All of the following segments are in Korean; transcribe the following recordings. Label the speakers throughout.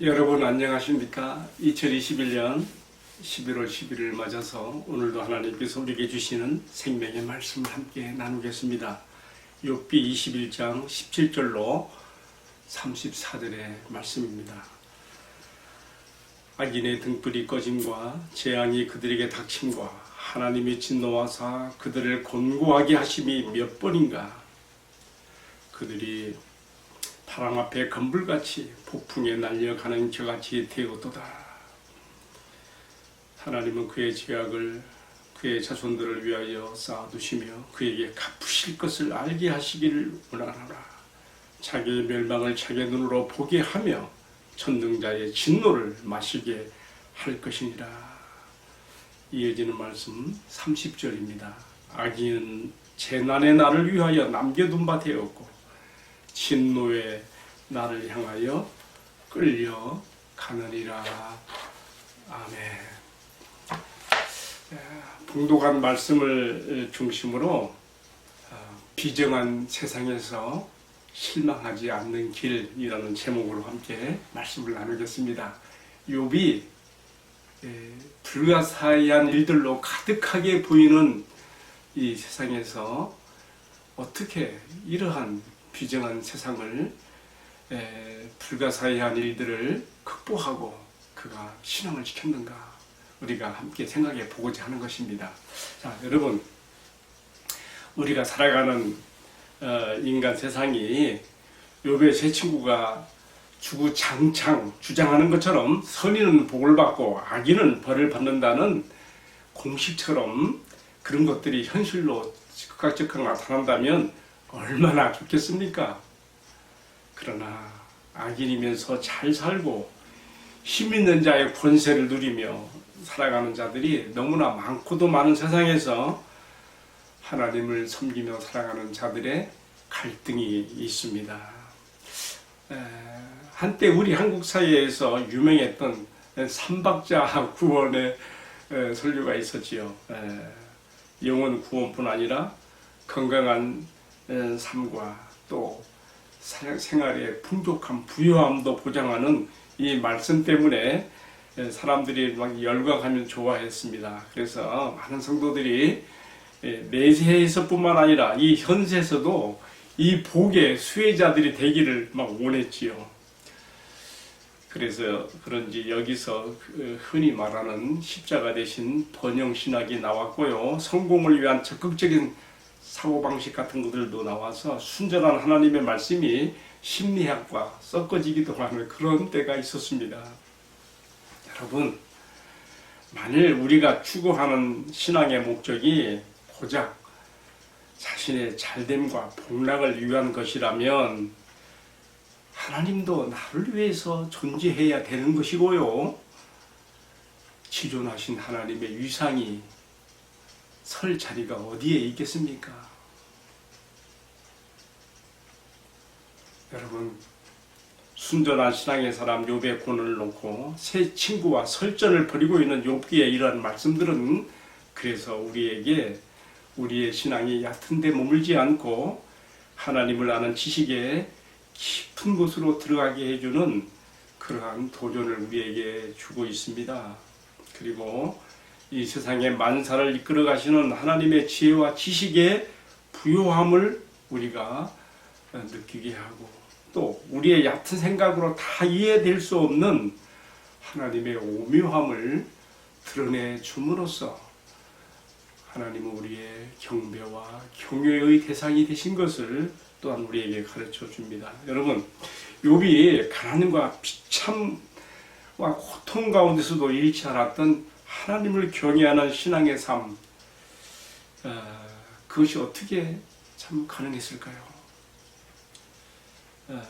Speaker 1: 여러분 안녕하십니까? 2021년 11월 11일 맞아서 오늘도 하나님께서 우리에게 주시는 생명의 말씀을 함께 나누겠습니다. 욥기 21장 17절로 34절의 말씀입니다. 악인의 등불이 꺼짐과 재앙이 그들에게 닥침과 하나님의 진노하사 그들을 곤고하게 하심이 몇 번인가 그들이 바람 앞에 건불같이 폭풍에 날려가는 겨같이 되었도다. 하나님은 그의 죄악을 그의 자손들을 위하여 쌓아두시며 그에게 갚으실 것을 알게 하시기를 원하노라. 자기의 멸망을 자기의 눈으로 보게 하며 천능자의 진노를 마시게 할 것이니라. 이어지는 말씀 30절입니다. 악인은 재난의 날을 위하여 남겨둔 바 되었고 진노의 나를 향하여 끌려 가느니라. 아멘. 풍독한 말씀을 중심으로 어, 비정한 세상에서 실망하지 않는 길이라는 제목으로 함께 말씀을 나누겠습니다. 욥이 에, 불가사의한 일들로 가득하게 보이는 이 세상에서 어떻게 이러한 비정한 세상을 에, 불가사의한 일들을 극복하고 그가 신앙을 지켰는가 우리가 함께 생각해 보고자 하는 것입니다. 자, 여러분 우리가 살아가는 어, 인간 세상이 요배 세 친구가 주구장창 주장하는 것처럼 선인은 복을 받고 악인은 벌을 받는다는 공식처럼 그런 것들이 현실로 즉각즉각 나타난다면 얼마나 좋겠습니까? 그러나 악인이면서 잘 살고 힘 있는 자의 권세를 누리며 살아가는 자들이 너무나 많고도 많은 세상에서 하나님을 섬기며 살아가는 자들의 갈등이 있습니다. 에, 한때 우리 한국 사회에서 유명했던 삼박자 구원의 에, 설교가 있었지요. 에, 영혼 구원뿐 아니라 건강한 에, 삶과 또 사- 생활의 풍족한 부유함도 보장하는 이 말씀 때문에 에, 사람들이 막 열광하면 좋아했습니다. 그래서 많은 성도들이 예, 내세에서뿐만 아니라 이 현세에서도 이 복의 수혜자들이 되기를 막 원했지요. 그래서 그런지 여기서 그 흔히 말하는 십자가 대신 번영 신학이 나왔고요. 성공을 위한 적극적인 사고 방식 같은 것들도 나와서 순전한 하나님의 말씀이 심리학과 섞어지기도 하는 그런 때가 있었습니다. 여러분, 만일 우리가 추구하는 신앙의 목적이 고작 자신의 잘됨과 복락을 위한 것이라면 하나님도 나를 위해서 존재해야 되는 것이고요. 지존하신 하나님의 위상이 설 자리가 어디에 있겠습니까? 여러분 순전한 신앙의 사람 욥의 고난을 놓고 새 친구와 설전을 벌이고 있는 욥기의 이러한 말씀들은 그래서 우리에게 우리의 신앙이 얕은 데 머물지 않고 하나님을 아는 지식의 깊은 곳으로 들어가게 해주는 그러한 도전을 우리에게 주고 있습니다. 그리고 이 세상의 만사를 이끌어 가시는 하나님의 지혜와 지식의 부요함을 우리가 느끼게 하고 또 우리의 얕은 생각으로 다 이해될 수 없는 하나님의 오묘함을 드러내 줌으로써 하나님은 우리의 경배와 경외의 대상이 되신 것을 또한 우리에게 가르쳐 줍니다. 여러분, 욥이 가난과 비참과 고통 가운데서도 잃지 않았던 하나님을 경외하는 신앙의 삶, 어, 그것이 어떻게 참 가능했을까요? 어,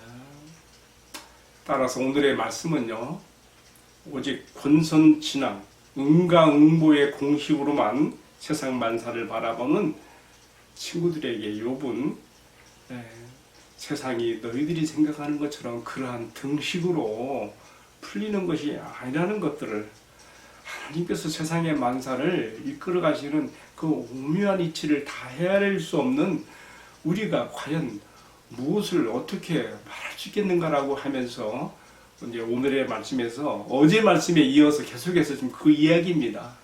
Speaker 1: 따라서 오늘의 말씀은요, 오직 권선 진앙, 응가응보의 공식으로만 세상 만사를 바라보는 친구들에게 욥은 에, 세상이 너희들이 생각하는 것처럼 그러한 등식으로 풀리는 것이 아니라는 것들을 하나님께서 세상의 만사를 이끌어 가시는 그 오묘한 이치를 다 헤아릴 수 없는 우리가 과연 무엇을 어떻게 말할 수 있겠는가라고 하면서 이제 오늘의 말씀에서 어제 말씀에 이어서 계속해서 지금 그 이야기입니다.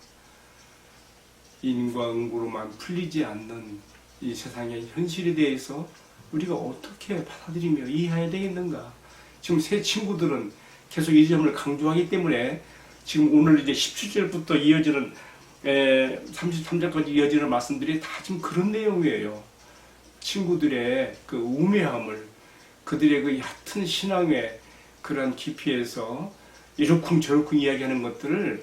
Speaker 1: 인과응보로만 풀리지 않는 이 세상의 현실에 대해서 우리가 어떻게 받아들이며 이해해야 되겠는가? 지금 새 친구들은 계속 이 점을 강조하기 때문에 지금 오늘 이제 17절부터 이어지는 에, 33절까지 이어지는 말씀들이 다 지금 그런 내용이에요. 친구들의 그 우매함을 그들의 그 얕은 신앙의 그런 깊이에서 이러쿵 저러쿵 이야기하는 것들을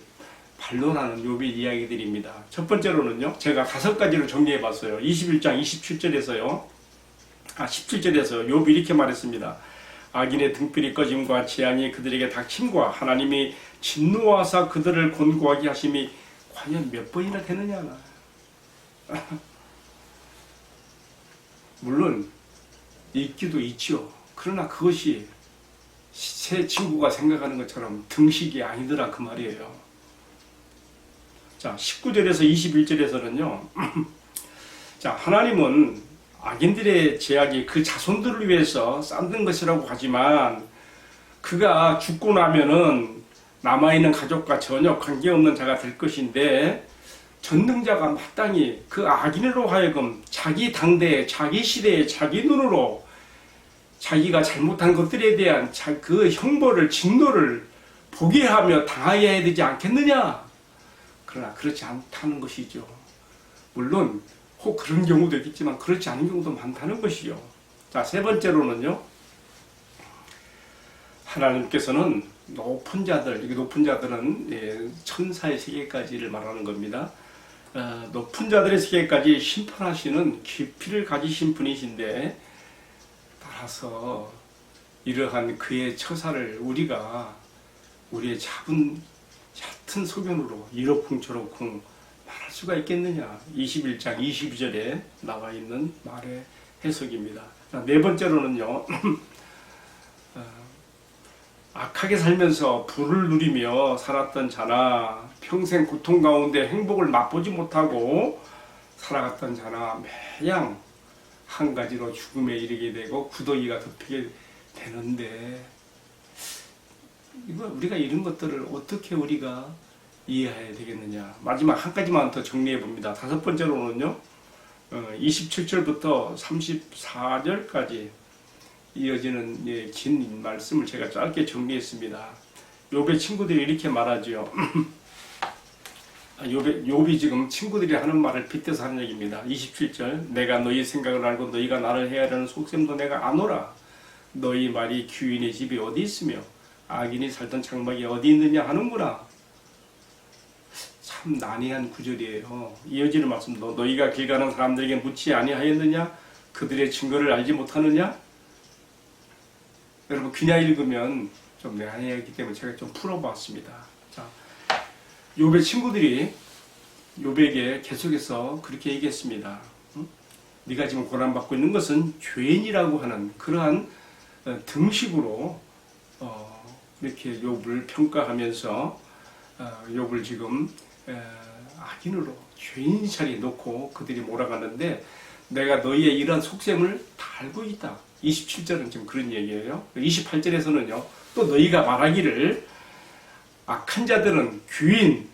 Speaker 1: 반론하는 요비 이야기들입니다. 첫 번째로는요, 제가 다섯 가지로 정리해 봤어요. 21장 27절에서요, 아, 17절에서 요비 이렇게 말했습니다. 악인의 등불이 꺼짐과 재앙이 그들에게 닥침과 하나님이 진노하사 그들을 곤고하게 하심이 과연 몇 번이나 되느냐. 물론 있기도 있죠. 그러나 그것이 새 친구가 생각하는 것처럼 등식이 아니더라 그 말이에요. 자, 19절에서 21절에서는요. 자, 하나님은 악인들의 제약이 그 자손들을 위해서 쌓는 것이라고 하지만 그가 죽고 나면은 남아있는 가족과 전혀 관계없는 자가 될 것인데 전능자가 마땅히 그 악인으로 하여금 자기 당대에 자기 시대에 자기 눈으로 자기가 잘못한 것들에 대한 자- 그 형벌을 진노를 보게 하며 당하여야 되지 않겠느냐? 그러나 그렇지 않다는 것이죠. 물론 혹 그런 경우도 있겠지만 그렇지 않은 경우도 많다는 것이요. 자 세 번째로는요. 하나님께서는 높은 자들, 이게 높은 자들은 예, 천사의 세계까지를 말하는 겁니다. 어, 높은 자들의 세계까지 심판하시는 깊이를 가지신 분이신데 따라서 이러한 그의 처사를 우리가 우리의 작은 얕은 소견으로 이러쿵 저러쿵 말할 수가 있겠느냐 21장 22절에 나와 있는 말의 해석입니다. 자, 네 번째로는요 악하게 살면서 불을 누리며 살았던 자나 평생 고통 가운데 행복을 맛보지 못하고 살아갔던 자나 매양 한 가지로 죽음에 이르게 되고 구더기가 덮이게 되는데 이거 우리가 이런 것들을 어떻게 우리가 이해해야 되겠느냐. 마지막 한 가지만 더 정리해 봅니다. 다섯 번째로는요 어, 27절부터 34절까지 이어지는 예, 긴 말씀을 제가 짧게 정리했습니다. 요배 친구들이 이렇게 말하지요. 아, 요배, 요비 지금 친구들이 하는 말을 빗대서 하는 얘기입니다. 27절 내가 너희 생각을 알고 너희가 나를 헤아리는 속셈도 내가 아노라. 너희 말이 귀인의 집이 어디 있으며 악인이 살던 장막이 어디 있느냐 하는구나. 참 난해한 구절이에요. 이어지는 말씀도 너희가 길 가는 사람들에게 묻지 아니하였느냐? 그들의 증거를 알지 못하느냐? 여러분 그냥 읽으면 좀 난해하기 때문에 제가 좀 풀어봤습니다. 자, 요배 친구들이 요배에게 계속해서 그렇게 얘기했습니다. 응? 네가 지금 고난 받고 있는 것은 죄인이라고 하는 그러한 어, 등식으로 어, 이렇게 욥을 평가하면서 어, 욥을 지금 에, 악인으로 죄인 자리에 놓고 그들이 몰아가는데 내가 너희의 이러한 속셈을 다 알고 있다. 27절은 지금 그런 얘기예요. 28절에서는요. 또 너희가 말하기를 악한 자들은 귀인,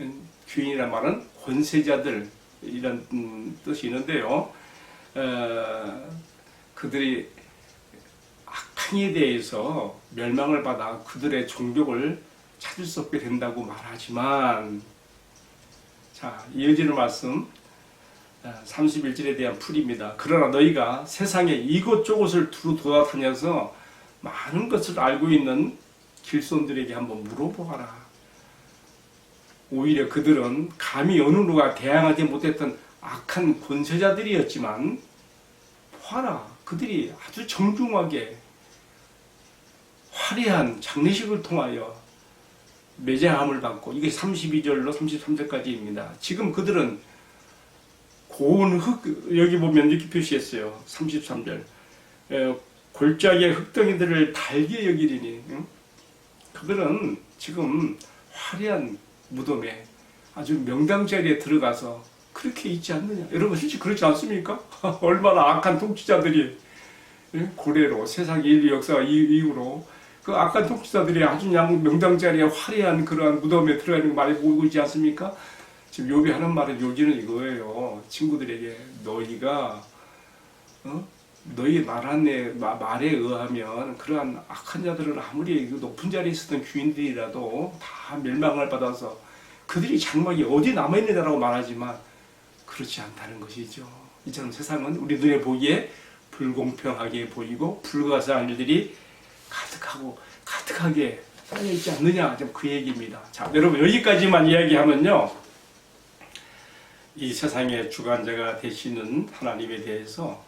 Speaker 1: 음, 귀인이란 말은 권세자들 이런 음, 뜻이 있는데요. 어, 그들이 악한 이에 대해서 멸망을 받아 그들의 종족을 찾을 수 없게 된다고 말하지만 자 이어지는 말씀 31절에 대한 풀입니다. 그러나 너희가 세상에 이곳저곳을 두루 돌아다녀서 많은 것을 알고 있는 길손들에게 한번 물어보아라. 오히려 그들은 감히 어느 누가 대항하지 못했던 악한 권세자들이었지만 봐라 그들이 아주 정중하게 화려한 장례식을 통하여 매장함을 받고 이게 32절로 33절까지입니다. 지금 그들은 고운 흙 여기 보면 이렇게 표시했어요. 33절 에, 골짜기의 흙덩이들을 달게 여기리니 응? 그들은 지금 화려한 무덤에 아주 명당 자리에 들어가서 그렇게 있지 않느냐 여러분 솔직히 그렇지 않습니까? 얼마나 악한 통치자들이 예? 고래로 세상 인류 역사 이- 이후로 그 악한 독지자들이 아주 그냥 명당 자리에 화려한 그러한 무덤에 들어가 있는 거 많이 보고 있지 않습니까? 지금 요비 하는 말은 요지는 이거예요. 친구들에게 너희가 어? 너희 말한에 마- 말에 의하면 그러한 악한 자들은 아무리 그 높은 자리에 있었던 귀인들이라도 다 멸망을 받아서 그들이 장막이 어디 남아 있느냐라고 말하지만 그렇지 않다는 것이죠. 이처럼 세상은 우리 눈에 보기에 불공평하게 보이고 불가사한 일들이 가득하고 가득하게 쌓여 있지 않느냐 좀 그 얘기입니다. 자, 여러분 여기까지만 이야기하면요. 이 세상의 주관자가 되시는 하나님에 대해서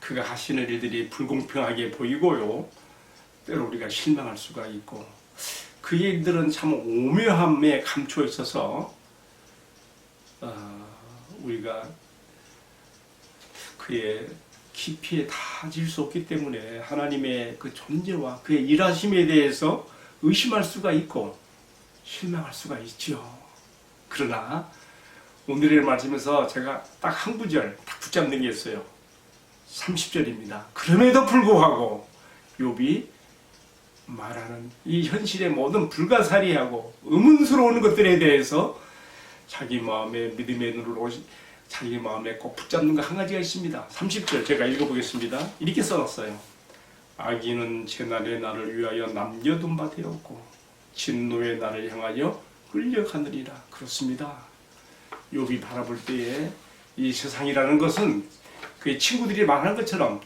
Speaker 1: 그가 하시는 일들이 불공평하게 보이고요. 때로 우리가 실망할 수가 있고 그 일들은 참 오묘함에 감춰 있어서 어, 우리가 그의 깊이에 닿을 수 없기 때문에 하나님의 그 존재와 그의 일하심에 대해서 의심할 수가 있고 실망할 수가 있죠. 그러나 오늘의 말씀에서 제가 딱 한 구절 딱 붙잡는 게 있어요. 30절입니다. 그럼에도 불구하고 욥이 말하는 이 현실의 모든 불가사리하고 의문스러운 것들에 대해서 자기 마음의 믿음의 오시, 자기 마음에 꼭 붙잡는 거 한 가지가 있습니다. 30절 제가 읽어보겠습니다. 이렇게 써놨어요. 악인은 제날의 나를 위하여 남겨둔 바 되었고 진노의 나를 향하여 끌려가느리라. 그렇습니다. 욥이 바라볼 때에 이 세상이라는 것은 그의 친구들이 말한 것처럼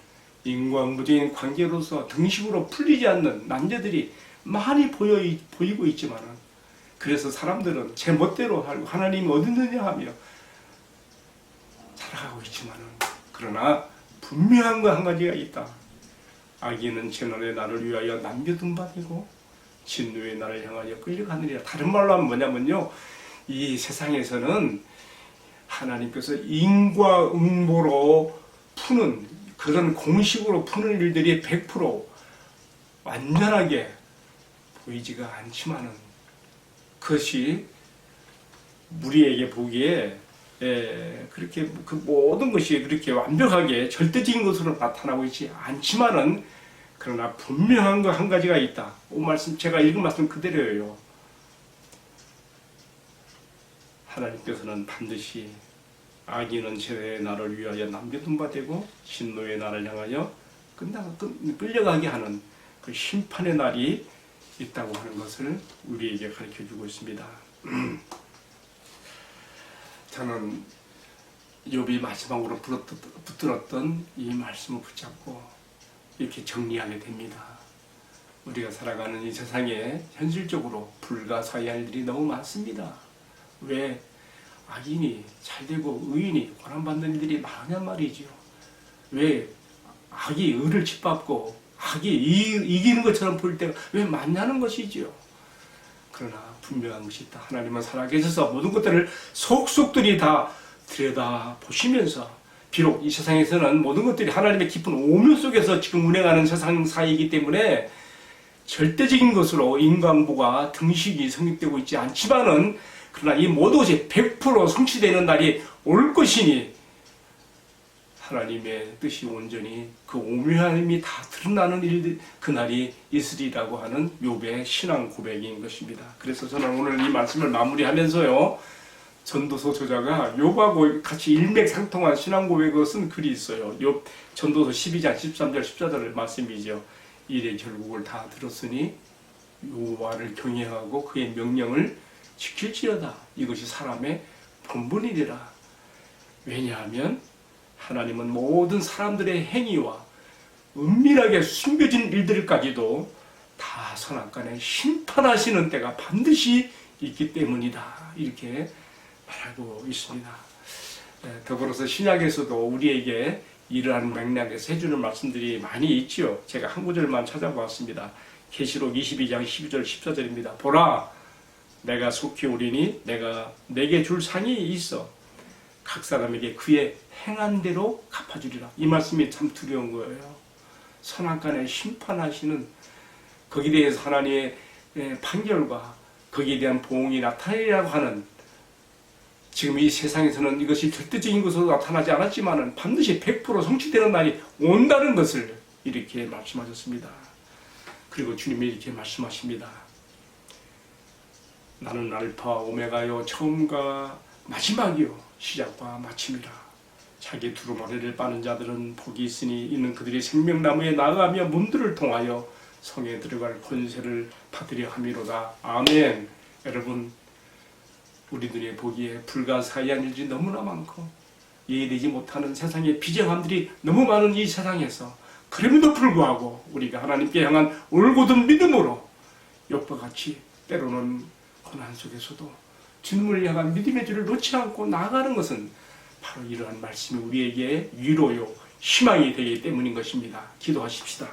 Speaker 1: 인과무적인 관계로서 등식으로 풀리지 않는 남자들이 많이 보여 보이고 있지만은 그래서 사람들은 제 멋대로 살고 하나님이 어디 있느냐 하며 살아가고 있지만은 그러나 분명한 거 한 가지가 있다. 악인은 제널의 나를 위하여 남겨둔 바 되고 진노의 나를 향하여 끌려가느니라. 다른 말로 하면 뭐냐면요. 이 세상에서는 하나님께서 인과응보로 푸는 그런 공식으로 푸는 일들이 100% 완전하게 보이지가 않지만은 그것이 우리에게 보기에 예, 그렇게 그 모든 것이 그렇게 완벽하게 절대적인 것으로 나타나고 있지 않지만은 그러나 분명한 거 한 가지가 있다. 오 말씀 제가 읽은 말씀 그대로예요. 하나님께서는 반드시 악인은 제의 나를 위하여 남겨둔 바 되고 신노의 나를 향하여 끝나 끝- 끌려가게 하는 그 심판의 날이 있다고 하는 것을 우리에게 가르쳐 주고 있습니다. 저는 욥이 마지막으로 붙들었- 붙들었던 이 말씀을 붙잡고 이렇게 정리하게 됩니다. 우리가 살아가는 이 세상에 현실적으로 불가사의할 일이 너무 많습니다. 왜 악인이 잘 되고 의인이 고난받는 일들이 많냔 말이죠. 왜 악이 의를 짓밟고 악이 이, 이기는 것처럼 보일 때가 왜 많냐는 것이지요. 그러나 분명한 것이 있다. 하나님은 살아계셔서 모든 것들을 속속들이 다 들여다 보시면서 비록 이 세상에서는 모든 것들이 하나님의 깊은 오묘 속에서 지금 운행하는 세상 사이이기 때문에 절대적인 것으로 인간보가 등식이 성립되고 있지 않지만은 그러나 이 모든 것이 100% 성취되는 날이 올 것이니 하나님의 뜻이 온전히 그 오묘함이 다 드러나는 일들 그 날이 있으리라고 하는 욥의 신앙 고백인 것입니다. 그래서 저는 오늘 이 말씀을 마무리하면서요. 전도서 저자가 욥하고 같이 일맥상통한 신앙 고백을 쓴 글이 있어요. 욥 전도서 12장 13절 14절 말씀이죠. 일의 결국을 다 들었으니 여호와를 경외하고 그의 명령을 지킬지어다. 이것이 사람의 본분이리라. 왜냐하면 하나님은 모든 사람들의 행위와 은밀하게 숨겨진 일들까지도 다 선악간에 심판하시는 때가 반드시 있기 때문이다. 이렇게 말하고 있습니다. 예, 더불어서 신약에서도 우리에게 이러한 맥락에서 해주는 말씀들이 많이 있지요. 제가 한 구절만 찾아보았습니다. 계시록 22장 12절 14절입니다. 보라, 내가 속히 오리니 내가 내게 줄 상이 있어. 각 사람에게 그의 행한 대로 갚아주리라. 이 말씀이 참 두려운 거예요. 선악간에 심판하시는 거기에 대해서 하나님의 예, 판결과 거기에 대한 보응이 나타내리라고 하는 지금 이 세상에서는 이것이 절대적인 것으로 나타나지 않았지만은 반드시 100% 성취되는 날이 온다는 것을 이렇게 말씀하셨습니다. 그리고 주님이 이렇게 말씀하십니다. 나는 알파 오메가요 처음과 마지막이요 시작과 마침이라. 자기 두루마리를 빠는 자들은 복이 있으니 이는 그들이 생명나무에 나아가며 문들을 통하여 성에 들어갈 권세를 받으려 함이로다. 아멘. 여러분 우리들의 보기에 불가사의한 일이 너무나 많고 이해되지 못하는 세상의 비정함들이 너무 많은 이 세상에서 그럼에도 불구하고 우리가 하나님께 향한 올곧은 믿음으로 욥과 같이 때로는 고난 속에서도 주님을 향한 믿음의 줄을 놓지 않고 나아가는 것은 바로 이러한 말씀이 우리에게 위로요 희망이 되기 때문인 것입니다. 기도하십시다.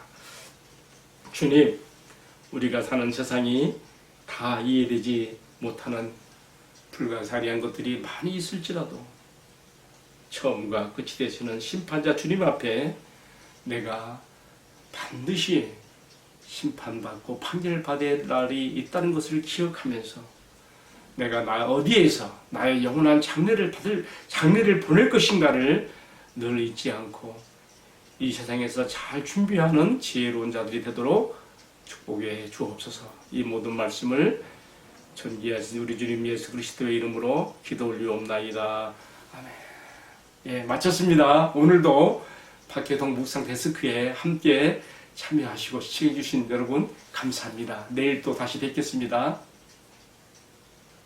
Speaker 1: 주님, 우리가 사는 세상이 다 이해되지 못하는 불가사리한 것들이 많이 있을지라도 처음과 끝이 되시는 심판자 주님 앞에 내가 반드시 심판받고 판결받을 날이 있다는 것을 기억하면서 내가 나 어디에서 나의 영원한 장래를 받을 장래를 보낼 것인가를 늘 잊지 않고 이 세상에서 잘 준비하는 지혜로운 자들이 되도록 축복해 주옵소서. 이 모든 말씀을 전기하신 우리 주님 예수 그리스도의 이름으로 기도 올리옵나이다. 아멘. 예, 마쳤습니다. 오늘도 박혜동 묵상 데스크에 함께 참여하시고 시청해주신 여러분 감사합니다. 내일 또 다시 뵙겠습니다.